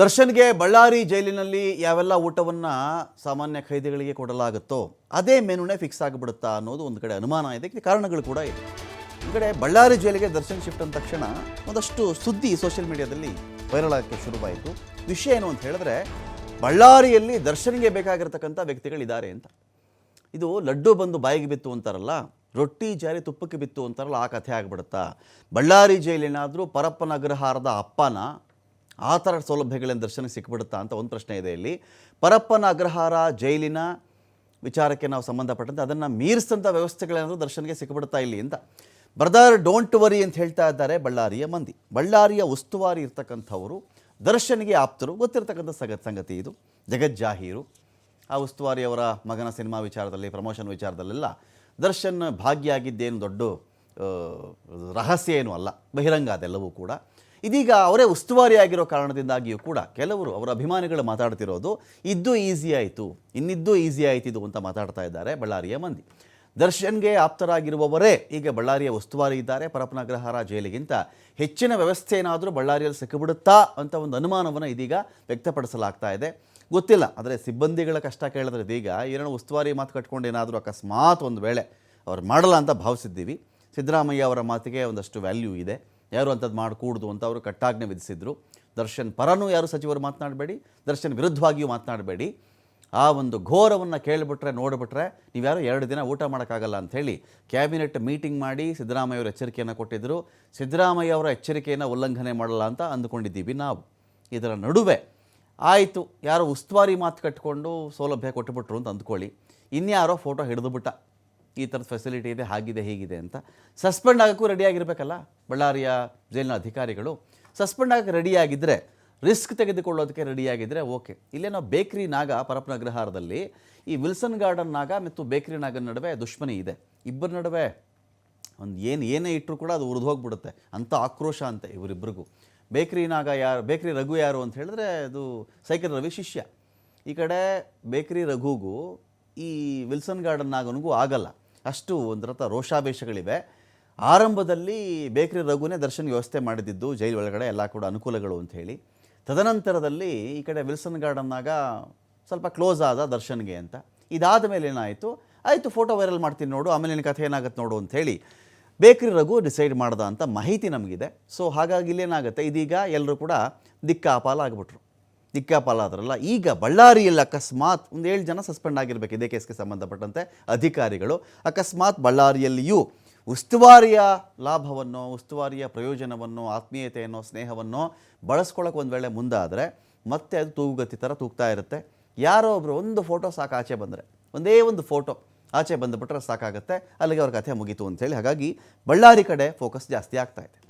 ದರ್ಶನ್ಗೆ ಬಳ್ಳಾರಿ ಜೈಲಿನಲ್ಲಿ ಯಾವೆಲ್ಲ ಊಟವನ್ನು ಸಾಮಾನ್ಯ ಖೈದಿಗಳಿಗೆ ಕೊಡಲಾಗುತ್ತೋ ಅದೇ ಮೆನುನೇ ಫಿಕ್ಸ್ ಆಗಿಬಿಡುತ್ತಾ ಅನ್ನೋದು ಒಂದು ಕಡೆ ಅನುಮಾನ ಇದೆ. ಕಾರಣಗಳು ಕೂಡ ಇದೆ. ಒಂದು ಕಡೆ ಬಳ್ಳಾರಿ ಜೈಲಿಗೆ ದರ್ಶನ್ ಶಿಫ್ಟ್ ಅಂದ ತಕ್ಷಣ ಒಂದಷ್ಟು ಸುದ್ದಿ ಸೋಷಿಯಲ್ ಮೀಡಿಯಾದಲ್ಲಿ ವೈರಲ್ ಆಗಕ್ಕೆ ಶುರುವಾಯಿತು. ವಿಷಯ ಏನು ಅಂತ ಹೇಳಿದ್ರೆ ಬಳ್ಳಾರಿಯಲ್ಲಿ ದರ್ಶನ್ಗೆ ಬೇಕಾಗಿರ್ತಕ್ಕಂಥ ವ್ಯಕ್ತಿಗಳಿದ್ದಾರೆ ಅಂತ. ಇದು ಲಡ್ಡು ಬಂದು ಬಾಯಿಗೆ ಬಿತ್ತು ಅಂತಾರಲ್ಲ, ರೊಟ್ಟಿ ಜಾರಿ ತುಪ್ಪಕ್ಕೆ ಬಿತ್ತು ಅಂತಾರಲ್ಲ, ಆ ಕಥೆ ಆಗಿಬಿಡುತ್ತಾ? ಬಳ್ಳಾರಿ ಜೈಲೇನಾದರೂ ಪರಪ್ಪನ ಅಗ್ರಹಾರದ ಅಪ್ಪನ ಆ ಥರ ಸೌಲಭ್ಯಗಳೇನು ದರ್ಶನಕ್ಕೆ ಸಿಕ್ಬಿಡುತ್ತಾ ಅಂತ ಒಂದು ಪ್ರಶ್ನೆ ಇದೆ ಇಲ್ಲಿ. ಪರಪ್ಪನ ಅಗ್ರಹಾರ ಜೈಲಿನ ವಿಚಾರಕ್ಕೆ ನಾವು ಸಂಬಂಧಪಟ್ಟಂತೆ ಅದನ್ನು ಮೀರಿಸಿದಂಥ ವ್ಯವಸ್ಥೆಗಳೇನಾದರೂ ದರ್ಶನ್ಗೆ ಸಿಕ್ಬಿಡ್ತಾ ಇಲ್ಲಿ ಅಂತ. ಬ್ರದರ್ ಡೋಂಟ್ ವರಿ ಅಂತ ಹೇಳ್ತಾ ಇದ್ದಾರೆ ಬಳ್ಳಾರಿಯ ಮಂದಿ. ಬಳ್ಳಾರಿಯ ಉಸ್ತುವಾರಿ ಇರ್ತಕ್ಕಂಥವರು, ದರ್ಶನಿಗೆ ಆಪ್ತರು, ಗೊತ್ತಿರ್ತಕ್ಕಂಥ ಸಗ, ಸಂಗತಿ ಇದು. ಜಗಜ್ಜಾಹೀರು ಆ ಉಸ್ತುವಾರಿಯವರ ಮಗನ ಸಿನಿಮಾ ವಿಚಾರದಲ್ಲಿ, ಪ್ರಮೋಷನ್ ವಿಚಾರದಲ್ಲೆಲ್ಲ ದರ್ಶನ್ ಭಾಗಿಯಾಗಿದ್ದೇನು ದೊಡ್ಡ ರಹಸ್ಯ ಏನೂ ಅಲ್ಲ, ಬಹಿರಂಗ ಅದೆಲ್ಲವೂ ಕೂಡ. ಇದೀಗ ಅವರೇ ಉಸ್ತುವಾರಿಯಾಗಿರೋ ಕಾರಣದಿಂದಾಗಿಯೂ ಕೂಡ ಕೆಲವರು ಅವರ ಅಭಿಮಾನಿಗಳು ಮಾತಾಡ್ತಿರೋದು, ಇದ್ದು ಈಸಿ ಆಯಿತು, ಇನ್ನಿದ್ದು ಈಸಿ ಇದು ಅಂತ ಮಾತಾಡ್ತಾ ಇದ್ದಾರೆ ಬಳ್ಳಾರಿಯ ಮಂದಿ. ದರ್ಶನ್ಗೆ ಆಪ್ತರಾಗಿರುವವರೇ ಈಗ ಬಳ್ಳಾರಿಯ ಉಸ್ತುವಾರಿ ಇದ್ದಾರೆ. ಪರಪನಗ್ರಹಾರ ಜೈಲಿಗಿಂತ ಹೆಚ್ಚಿನ ವ್ಯವಸ್ಥೆ ಏನಾದರೂ ಬಳ್ಳಾರಿಯಲ್ಲಿ ಸಿಕ್ಕಿಬಿಡುತ್ತಾ ಅಂತ ಒಂದು ಅನುಮಾನವನ್ನು ಇದೀಗ ವ್ಯಕ್ತಪಡಿಸಲಾಗ್ತಾ ಇದೆ. ಗೊತ್ತಿಲ್ಲ, ಆದರೆ ಸಿಬ್ಬಂದಿಗಳ ಕಷ್ಟ ಕೇಳಿದ್ರೆ ಇದೀಗ ಏನೋ ಉಸ್ತುವಾರಿ ಮಾತು ಕಟ್ಕೊಂಡು ಏನಾದರೂ ಅಕಸ್ಮಾತ್ ಒಂದು ವೇಳೆ ಅವ್ರು ಮಾಡಲ್ಲ ಅಂತ ಭಾವಿಸಿದ್ದೀವಿ. ಸಿದ್ದರಾಮಯ್ಯ ಅವರ ಮಾತಿಗೆ ಒಂದಷ್ಟು ವ್ಯಾಲ್ಯೂ ಇದೆ. ಯಾರು ಅಂಥದ್ದು ಮಾಡಕೂಡ್ದು ಅಂತ ಅವರು ಕಟ್ಟಾಜ್ಞೆ ವಿಧಿಸಿದ್ರು. ದರ್ಶನ್ ಪರನೂ ಯಾರು ಸಚಿವರು ಮಾತನಾಡಬೇಡಿ, ದರ್ಶನ್ ವಿರುದ್ಧವಾಗಿಯೂ ಮಾತನಾಡಬೇಡಿ. ಆ ಒಂದು ಘೋರವನ್ನು ಕೇಳಿಬಿಟ್ರೆ, ನೋಡಿಬಿಟ್ರೆ ನೀವ್ಯಾರು ಎರಡು ದಿನ ಊಟ ಮಾಡೋಕ್ಕಾಗಲ್ಲ ಅಂಥೇಳಿ ಕ್ಯಾಬಿನೆಟ್ ಮೀಟಿಂಗ್ ಮಾಡಿ ಸಿದ್ದರಾಮಯ್ಯ ಅವರು ಎಚ್ಚರಿಕೆಯನ್ನು ಕೊಟ್ಟಿದ್ದರು ಸಿದ್ದರಾಮಯ್ಯ ಅವರ ಎಚ್ಚರಿಕೆಯನ್ನು ಉಲ್ಲಂಘನೆ ಮಾಡಲ್ಲ ಅಂತ ಅಂದುಕೊಂಡಿದ್ದೀವಿ ನಾವು. ಇದರ ನಡುವೆ ಆಯಿತು, ಯಾರೋ ಉಸ್ತುವಾರಿ ಮಾತು ಕಟ್ಕೊಂಡು ಸೌಲಭ್ಯ ಕೊಟ್ಟುಬಿಟ್ರು ಅಂತ ಅಂದ್ಕೊಳ್ಳಿ. ಇನ್ಯಾರೋ ಫೋಟೋ ಹಿಡಿದುಬಿಟ್ಟ ಈ ಥರದ ಫೆಸಿಲಿಟಿ ಇದೆ, ಹಾಗಿದೆ, ಹೀಗಿದೆ ಅಂತ. ಸಸ್ಪೆಂಡ್ ಆಗೋಕ್ಕೂ ರೆಡಿಯಾಗಿರಬೇಕಲ್ಲ ಬಳ್ಳಾರಿಯ ಜೈಲಿನ ಅಧಿಕಾರಿಗಳು. ಸಸ್ಪೆಂಡ್ ಆಗಕ್ಕೆ ರೆಡಿಯಾಗಿದ್ದರೆ ರಿಸ್ಕ್ ತೆಗೆದುಕೊಳ್ಳೋದಕ್ಕೆ ರೆಡಿಯಾಗಿದ್ದರೆ ಓಕೆ ಇಲ್ಲೇ ನಾವು ಬೇಕ್ರಿ ನಾಗ ಪರಪ್ನ ಅಗ್ರಹಾರದಲ್ಲಿ, ಈ ವಿಲ್ಸನ್ ಗಾರ್ಡನ್ ನಾಗ ಮತ್ತು ಬೇಕ್ರಿ ನಾಗನ ನಡುವೆ ದುಶ್ಮನಿ ಇದೆ. ಇಬ್ಬರ ನಡುವೆ ಒಂದು ಏನು, ಏನೇ ಇಟ್ಟರು ಕೂಡ ಅದು ಉರಿದು ಹೋಗ್ಬಿಡುತ್ತೆ. ಅಂಥ ಆಕ್ರೋಶ ಅಂತೆ ಇವರಿಬ್ಬರಿಗೂ ಬೇಕ್ರಿ ನಾಗ ಯಾರು, ಬೇಕ್ರಿ ರಘು ಯಾರು ಅಂತ ಹೇಳಿದ್ರೆ ಅದು ಸೈಕಲ್ ರವಿ ಶಿಷ್ಯ. ಈ ಕಡೆ ಬೇಕ್ರಿ ರಘುಗೂ ಈ ವಿಲ್ಸನ್ ಗಾರ್ಡನ್ ನಾಗನಿಗೂ ಆಗಲ್ಲ. ಅಷ್ಟು ಒಂದು ರಥ ರೋಷಾವೇಶಗಳಿವೆ. ಆರಂಭದಲ್ಲಿ ಬೇಕರಿ ರಘುನೇ ದರ್ಶನ ವ್ಯವಸ್ಥೆ ಮಾಡಿದ್ದು, ಜೈಲ್ ಒಳಗಡೆ ಎಲ್ಲ ಕೂಡ ಅನುಕೂಲಗಳು ಅಂತ ಹೇಳಿ. ತದನಂತರದಲ್ಲಿ ಈ ಕಡೆ ವಿಲ್ಸನ್ ಗಾರ್ಡನ್ನಾಗ ಸ್ವಲ್ಪ ಕ್ಲೋಸ್ ಆದ ದರ್ಶನ್ಗೆ ಅಂತ. ಇದಾದ ಮೇಲೆ ಏನಾಯಿತು? ಆಯಿತು, ಫೋಟೋ ವೈರಲ್ ಮಾಡ್ತೀನಿ ನೋಡು, ಆಮೇಲೆ ನಿನ್ನ ಕಥೆ ಏನಾಗುತ್ತೆ ನೋಡು ಅಂಥೇಳಿ ಬೇಕರಿ ರಘು ಡಿಸೈಡ್ ಮಾಡ್ದ ಅಂತ ಮಾಹಿತಿ ನಮಗಿದೆ. ಸೊ, ಹಾಗಾಗಿ ಇಲ್ಲೇನಾಗುತ್ತೆ? ಇದೀಗ ಎಲ್ಲರೂ ಕೂಡ ದಿಕ್ಕಾಪಾಲ ಆಗಿಬಿಟ್ರು ದಿಕ್ಕಾಪಾಲ ಆದ್ರಲ್ಲ. ಈಗ ಬಳ್ಳಾರಿಯಲ್ಲಿ ಅಕಸ್ಮಾತ್ ಒಂದು ಏಳು ಜನ ಸಸ್ಪೆಂಡ್ ಆಗಿರಬೇಕು. ಇದೇ ಕೇಸ್ಗೆ ಸಂಬಂಧಪಟ್ಟಂತೆ ಅಧಿಕಾರಿಗಳು. ಅಕಸ್ಮಾತ್ ಬಳ್ಳಾರಿಯಲ್ಲಿಯೂ ಉಸ್ತುವಾರಿಯ ಲಾಭವನ್ನು, ಉಸ್ತುವಾರಿಯ ಪ್ರಯೋಜನವನ್ನು, ಆತ್ಮೀಯತೆಯನ್ನು, ಸ್ನೇಹವನ್ನು ಬಳಸ್ಕೊಳ್ಳೋಕೆ ಒಂದು ವೇಳೆ ಮುಂದಾದರೆ ಮತ್ತೆ ಅದು ತೂಗುಗತಿ ಥರ ತೂಗ್ತಾ ಇರುತ್ತೆ. ಯಾರೋ ಒಬ್ಬರು ಒಂದು ಫೋಟೋ ಸಾಕು ಆಚೆ ಬಂದರೆ. ಒಂದೇ ಒಂದು ಫೋಟೋ ಆಚೆ ಬಂದುಬಿಟ್ರೆ ಸಾಕಾಗುತ್ತೆ. ಅಲ್ಲಿಗೆ ಅವ್ರ ಕಥೆ ಮುಗೀತು ಅಂತೇಳಿ ಹಾಗಾಗಿ ಬಳ್ಳಾರಿ ಕಡೆ ಫೋಕಸ್ ಜಾಸ್ತಿ ಆಗ್ತಾ ಇದೆ.